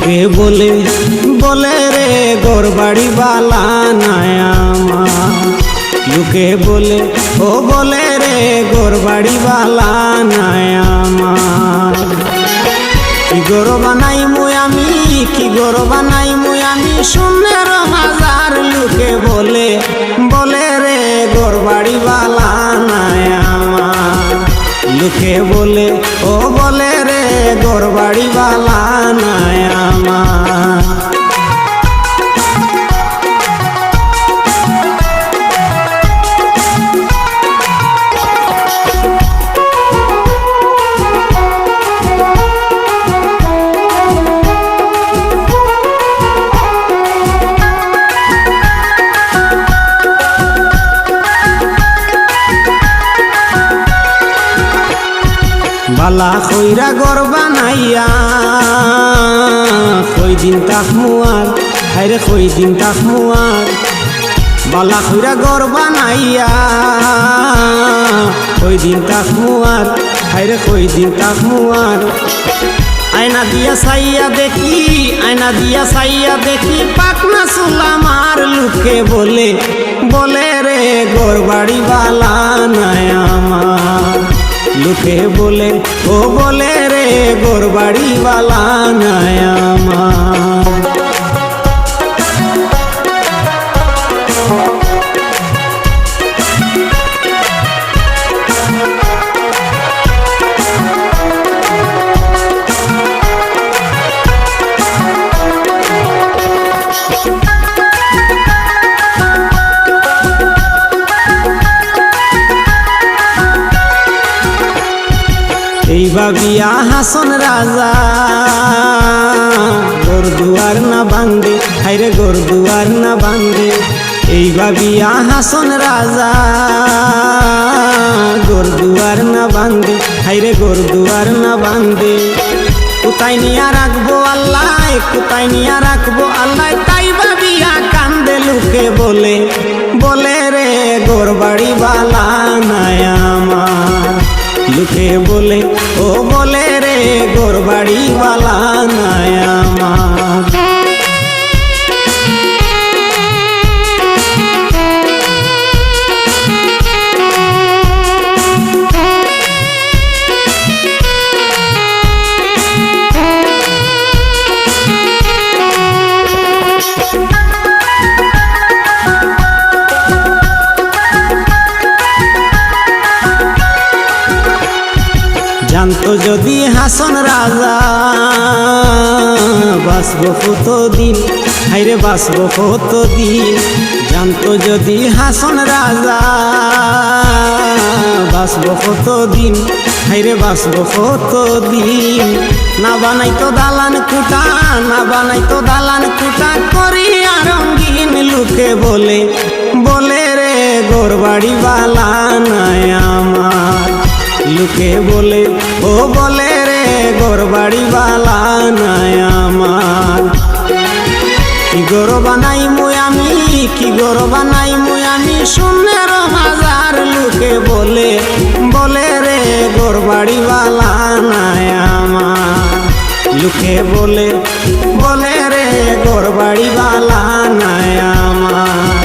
লোকে বলে? বলে রে গোর বাড়ি বালা আমার লোকে বলে? ও বলে রে গোর বাড়ি বালা নায়ামা কি গরো বানাই মুই আমি, কি গরো বানাই মুই আমি শূন্যের লোকে বলে ও বলে রে গোর বালা নাই আমার। বালা খৈরা গর বানাইয়া কই দিন তাক মুয়ার হাইরে কই দিন তাক মুয়ার। বালা খৈরা গর বানাইয়া কই দিন তাক মুয়ার হাইরে কই দিন তাক মুয়ার। আয়না দিয়া সাইয়া দেখি, আয়না দিয়া সাইয়া দেখি, পাকনা সুলা মার লুকে বলে বলে রে গোর বাড়ি বালা নাই আমার। লোকে বলে ও বলে রে গোর বাড়ি বালা বাবিয়া হাসন রাজা। গোর দুয়ার না বান্ধে হাইরে গোর দুয়ার না বান্ধে এই বাবিয়া হাসন রাজা। গোর দুয়ার না বান্ধে হাইরে গোর দুয়ার না বান্ধে কোথায় নিয়া রাখব আল্লাহ, কোথায় নিয়া রাখব আল্লাহ, তাই বাবিয়া কান্দে লুকে বলে। বলে রে, গোর বাড়ি বালা আমার লুকে বলে ও বলে রে গোর বাড়ি বালা হাসন রাজা। বাসব কত দিন হাইরে বাসব কত দিন জানতো যদি হাসন রাজা। বাসব কত দিন হাইরে বাসব কত দিন না বানাইতো দালান কুটা না বানাইতো দালান কুটা করি আর রঙ্গিন লুকে বলে বলে রে গোর বাড়ি বালা নাই আমার। লোকে বলে, ও বলে রে গোর বাড়ি বালা নাই আমার। কি গরো বানাই মুই আমি, কি গরো বানাই মুই আমি, শূন্যের হাজার লোকে বলে বলে রে গোর বাড়ি বালা নাই আমার। লোকে বলে বলে রে গোর বাড়ি বালা নাই আমার।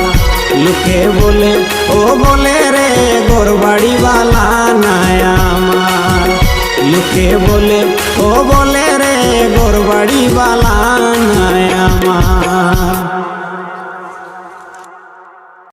লোকে বলে, ও বলে রে গোর বাড়ি বালা নাই আমার। লোকে বলে ও বলে রে গোর বাড়ি বালা নাই আমার।